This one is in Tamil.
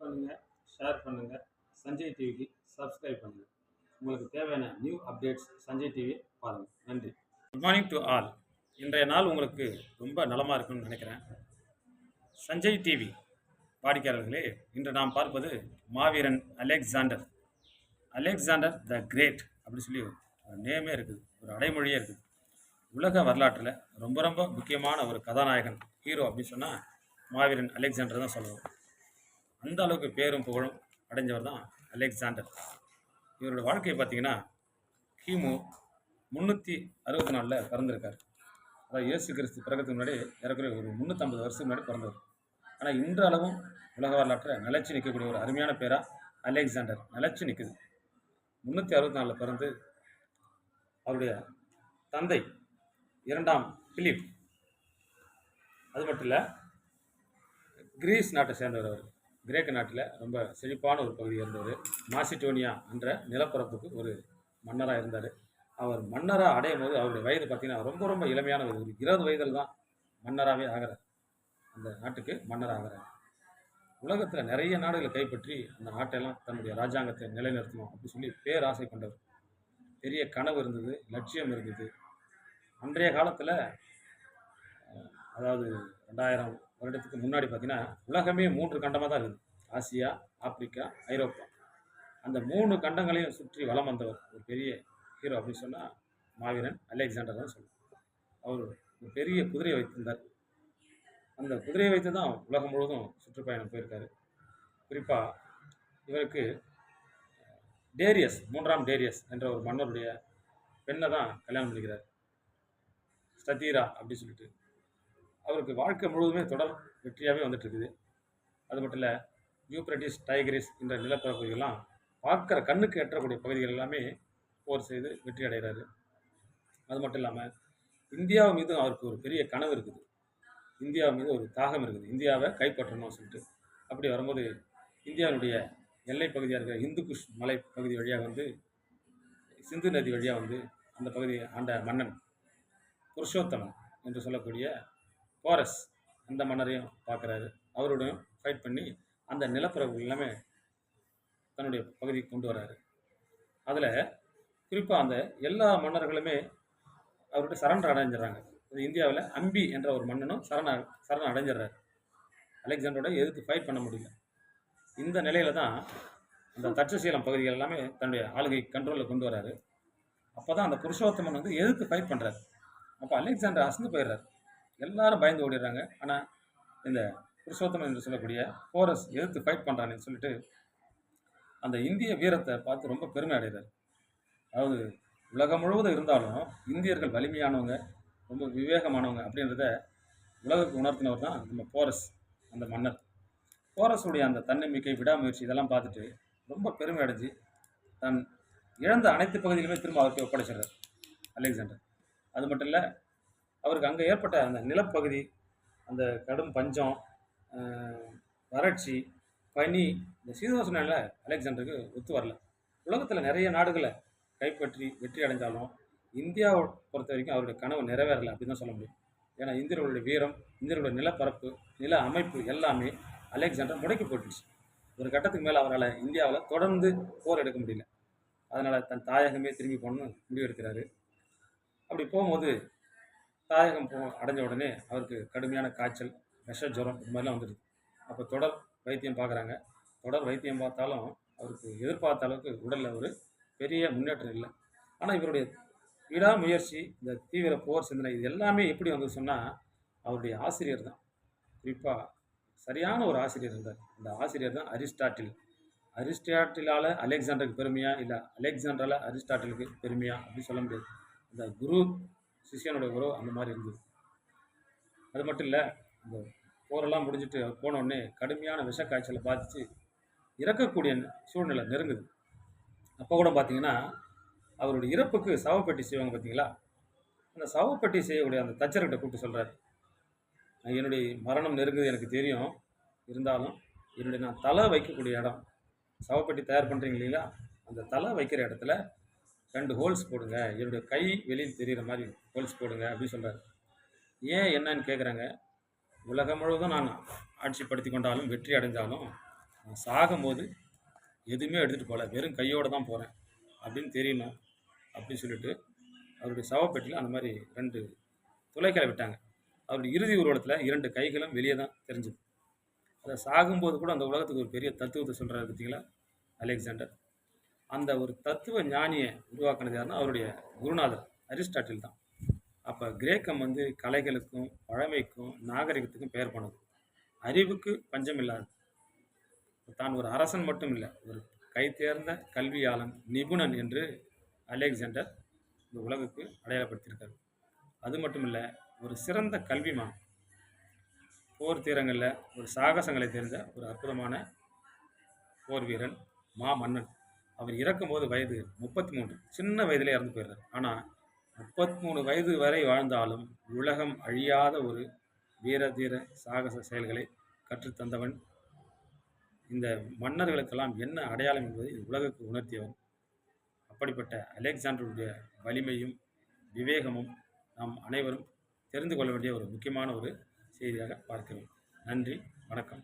பண்ணுங்கள் ஷேர் பண்ணுங்கள் சஞ்சய் டிவிக்கு சப்ஸ்கிரைப் பண்ணுங்கள் உங்களுக்கு தேவையான நியூ அப்டேட்ஸ் சஞ்சய் டிவி பாருங்கள் நன்றி. குட் மார்னிங் டு ஆல் இன்றைய நாள் உங்களுக்கு ரொம்ப நலமாக இருக்கும்னு நினைக்கிறேன். சஞ்சய் டிவி வாடிக்கையாளர்களே இன்று நாம் பார்ப்பது மாவீரன் அலெக்சாண்டர். அலெக்சாண்டர் த கிரேட் அப்படின்னு சொல்லி ஒரு நேமே இருக்குது ஒரு அடைமொழியே இருக்குது. உலக வரலாற்றில் ரொம்ப ரொம்ப முக்கியமான ஒரு கதாநாயகன் ஹீரோ அப்படின்னு சொன்னால் மாவீரன் அலெக்சாண்டர் தான் சொல்லுவோம். அந்த அளவுக்கு பேரும் புகழும் அடைஞ்சவர் தான் அலெக்சாண்டர். இவரோட வாழ்க்கையை பார்த்தீங்கன்னா கிமு முந்நூற்றி அறுபத்தி நாலில் பிறந்திருக்கார். அதாவது இயேசு கிறிஸ்து பிறகுறதுக்கு முன்னாடி ஏறக்குறைய ஒரு முந்நூற்றம்பது வருஷத்துக்கு முன்னாடி பிறந்தவர். ஆனால் இன்றளவும் உலக வரலாற்றில் நிலைச்சு நிற்கக்கூடிய ஒரு அருமையான பேராக அலெக்சாண்டர். நிலைச்சு நிற்குது முந்நூற்றி அறுபத்தி நாலில் பிறந்து அவருடைய தந்தை இரண்டாம் பிலிப். அது மட்டும் இல்லை கிரீஸ் நாட்டை சேர்ந்தவர் அவர். கிரேக்க நாட்டில் ரொம்ப செழிப்பான ஒரு பகுதி இருந்தவர் மாசிடோனியா என்ற நிலப்பரப்புக்கு ஒரு மன்னராக இருந்தார். அவர் மன்னராக அடையும் போது அவருடைய வயது பார்த்தீங்கன்னா ரொம்ப ரொம்ப இளமையான ஒரு இருபது வயதில் தான் மன்னராகவே ஆகிறார். அந்த நாட்டுக்கு மன்னர் ஆகிறார். உலகத்தில் நிறைய நாடுகளை கைப்பற்றி அந்த நாட்டெல்லாம் தன்னுடைய ராஜாங்கத்தை நிலைநிறுத்தணும் அப்படின்னு சொல்லி பேராசை கொண்டவர். பெரிய கனவு இருந்தது லட்சியம் இருந்தது. அன்றைய காலத்தில் அதாவது ரெண்டாயிரம் வருடத்துக்கு முன்னாடி பார்த்தீங்கன்னா உலகமே மூன்று கண்டமாக தான் இருக்குது ஆசியா ஆப்பிரிக்கா ஐரோப்பா. அந்த மூணு கண்டங்களையும் சுற்றி வளம் வந்தவர் ஒரு பெரிய ஹீரோ அப்படின்னு சொன்னால் மாவீரன் அலெக்சாண்டர் தான் சொல்லுவோம் அவர் ஒரு பெரிய குதிரையை வைத்திருந்தார். அந்த குதிரையை வைத்து தான் உலகம் முழுவதும் சுற்றுப்பயணம் போயிருக்காரு. குறிப்பாக இவருக்கு டேரியஸ் மூன்றாம் டேரியஸ் என்ற ஒரு மன்னருடைய பெண்ணை தான் கல்யாணம் பண்ணிக்கிறார். சதீரா அப்படின்னு சொல்லிட்டு. அவருக்கு வாழ்க்கை முழுவதுமே தொடர் வெற்றியாகவே வந்துட்டு இருக்குது அது மட்டும் இல்லை யூப்ரட்டிஸ் டைகரிஸ் என்ற நிலப்பரப்புகள்லாம் பார்க்குற கண்ணுக்கு எட்டக்கூடிய பகுதிகள் எல்லாமே போர் செய்து வெற்றி அடைகிறாரு. அது மட்டும் இல்லாமல் இந்தியா மீது அவருக்கு ஒரு பெரிய கனவு இருக்குது. இந்தியா மீது ஒரு தாகம் இருக்குது. இந்தியாவை கைப்பற்றணும்னு சொல்லிட்டு. அப்படி வரும்போது இந்தியாவுடைய எல்லை பகுதியாக இருக்கிற இந்து குஷ் மலை பகுதி வழியாக வந்து சிந்து நதி வழியாக வந்து அந்த பகுதியை ஆண்ட மன்னன் புருஷோத்தமன் என்று சொல்லக்கூடிய போரஸ் அந்த மன்னரையும் பார்க்குறாரு. அவரோடையும் ஃபைட் பண்ணி அந்த நிலப்பரப்பு எல்லாமே தன்னுடைய பகுதிக்கு கொண்டு வராரு. அதில் குறிப்பாக அந்த எல்லா மன்னர்களுமே அவர்கிட்ட சரண்டர் அடைஞ்சிடறாங்க. இது இந்தியாவில் அம்பி என்ற ஒரு மன்னனும் சரண சரண அடைஞ்சிடுறாரு. அலெக்சாண்டரோட எதிர்த்து ஃபைட் பண்ண முடியல. இந்த நிலையில தான் அந்த தட்சசீலம் பகுதிகள் எல்லாமே தன்னுடைய ஆளுகை கண்ட்ரோலில் கொண்டு வராரு. அப்போ தான் அந்த புருஷோத்தமன் வந்து எதிர்த்து ஃபைட் பண்ணுறாரு அப்போ அலெக்சாண்டர் அசந்து போயிடுறாரு. எல்லாரும் பயந்து ஓடிடுறாங்க. ஆனால் இந்த புருஷோத்தமன் என்று சொல்லக்கூடிய போரஸ் எதிர்த்து ஃபைட் பண்ணுறான்னு சொல்லிட்டு அந்த இந்திய வீரத்தை பார்த்து ரொம்ப பெருமை அடைகிறார். அதாவது உலகம் முழுவதும் இருந்தாலும் இந்தியர்கள் வலிமையானவங்க ரொம்ப விவேகமானவங்க அப்படின்றத உலகத்துக்கு உணர்த்தினவர் தான் நம்ம போரஸ் அந்த மன்னர். போரஸுடைய அந்த தன்னம்பிக்கை விடாமுயற்சி இதெல்லாம் பார்த்துட்டு ரொம்ப பெருமை அடைஞ்சு தன் இழந்த அனைத்து பகுதியிலுமே திரும்ப அவருக்கு ஒப்படைச்சிடுறார். அலெக்சாண்டர். அது மட்டும் இல்லை அவருக்கு அங்கே ஏற்பட்ட அந்த நிலப்பகுதி அந்த கடும் பஞ்சம் வறட்சி பனி இந்த சீதோஷ அலெக்சாண்டருக்கு ஒத்து வரல. உலகத்தில் நிறைய நாடுகளை கைப்பற்றி வெற்றி அடைஞ்சாலும் இந்தியாவை பொறுத்த வரைக்கும் அவருடைய கனவு நிறைவேறலை அப்படின்னு தான் சொல்ல முடியும். ஏன்னா இந்தியர்களுடைய வீரம் இந்தியர்களுடைய நிலப்பரப்பு நில அமைப்பு எல்லாமே அலெக்சாண்டர் முடக்கி போட்டுச்சு ஒரு கட்டத்துக்கு மேலே அவரால் இந்தியாவில் தொடர்ந்து போர் எடுக்க முடியல. அதனால் தன் தாயகமே திரும்பி போகணும்னு முடிவெடுக்கிறாரு. அப்படி போகும்போது தாயகம் போ அடைஞ்ச உடனே அவருக்கு கடுமையான காய்ச்சல் விஷ ஜுரம் இது மாதிரிலாம் வந்துடுது. அப்போ தொடர் வைத்தியம் பார்க்குறாங்க தொடர் வைத்தியம் பார்த்தாலும் அவருக்கு எதிர்பார்த்த அளவுக்கு உடலில் ஒரு பெரிய முன்னேற்றம் இல்லை. ஆனால் இவருடைய விடாமுயற்சி இந்த தீவிர போர் சிந்தனை இது எல்லாமே எப்படி வந்து சொன்னால் அவருடைய ஆசிரியர் தான். குறிப்பாக சரியான ஒரு ஆசிரியர் இருந்தார். அந்த ஆசிரியர் தான் அரிஸ்டாட்டில். அரிஸ்டாட்டிலால் அலெக்சாண்டருக்கு பெருமையா? இல்லை அலெக்சாண்டரால் அரிஸ்டாட்டிலுக்கு பெருமையா? அப்படின்னு சொல்ல முடியாது. அந்த குரு சிஷ்யனோட உறவு அந்த மாதிரி இருந்தது. அது மட்டும் இல்லை இந்த போரெல்லாம் முடிஞ்சிட்டு போனோடனே கடுமையான விஷ காய்ச்சலை பாதித்து இறக்கக்கூடிய சூழ்நிலை நெருங்குது. அப்போ கூட பார்த்தீங்கன்னா அவருடைய இறப்புக்கு சவப்பெட்டி செய்வாங்க பார்த்தீங்களா அந்த சவப்பெட்டி செய்யக்கூடிய அந்த தச்சர்கிட்ட கூப்பிட்டு சொல்கிறாரு என்னுடைய மரணம் நெருங்குது எனக்கு தெரியும். இருந்தாலும் என்னுடைய நான் தலை வைக்கக்கூடிய இடம் சவப்பெட்டி தயார் பண்ணுறீங்க இல்லைங்களா? அந்த தலை வைக்கிற இடத்துல ரெண்டு ஹோல்ஸ் போடுங்க. என்னுடைய கை வெளியில் தெரிகிற மாதிரி ஹோல்ஸ் போடுங்க அப்படின்னு சொல்கிறார் ஏன் என்னன்னு கேட்குறாங்க உலகம் முழுவதும் நான் ஆட்சிப்படுத்தி கொண்டாலும் வெற்றி அடைஞ்சாலும் நான் சாகும்போது எதுவுமே எடுத்துகிட்டு போகல. வெறும் கையோடு தான் போகிறேன் அப்படின்னு தெரியணும் அப்படின்னு சொல்லிட்டு அவருடைய சவப்பெட்டியில் அந்த மாதிரி ரெண்டு துளைக்கலை விட்டாங்க. அவருடைய இறுதி ஊர்வலத்தில் இரண்டு கைகளும் வெளியே தான் தெரிஞ்சுது. அதை சாகும்போது கூட அந்த உலகத்துக்கு ஒரு பெரிய தத்துவத்தை சொல்கிறாரு பார்த்தீங்களா அலெக்சாண்டர்? அந்த ஒரு தத்துவ ஞானியை உருவாக்குனது யாருன்னா அவருடைய குருநாதர் அரிஸ்டாட்டில் தான். அப்போ கிரேக்கம் வந்து கலைகளுக்கும் பழமைக்கும் நாகரிகத்துக்கும் பெயர் போனது. அறிவுக்கு பஞ்சம் இல்லாது தான் ஒரு அரசன் மட்டும் இல்லை ஒரு கைதேர்ந்த கல்வியாளன் நிபுணன் என்று அலெக்சாண்டர் இந்த உலகுக்கு அடையாளப்படுத்தியிருக்காரு. அது மட்டும் இல்லை ஒரு சிறந்த கல்விமான் போர் தீரங்களில் ஒரு சாகசங்களை தெரிந்த ஒரு அற்புதமான போர் வீரன் மா மன்னன் அவர் இறக்கும்போது வயது முப்பத்தி மூன்று சின்ன வயதிலே இறந்து போயிடுறார். ஆனால் முப்பத்தி மூணு வயது வரை வாழ்ந்தாலும் உலகம் அழியாத ஒரு வீர தீர சாகச செயல்களை கற்றுத்தந்தவன். இந்த மன்னர்களுக்கெல்லாம் என்ன அடையாளம் என்பதை உலகுக்கு உணர்த்தியவன். அப்படிப்பட்ட அலெக்சாண்டருடைய வலிமையும் விவேகமும் நாம் அனைவரும் தெரிந்து கொள்ள வேண்டிய ஒரு முக்கியமான ஒரு செய்தியாக பார்க்கிறோம். நன்றி வணக்கம்.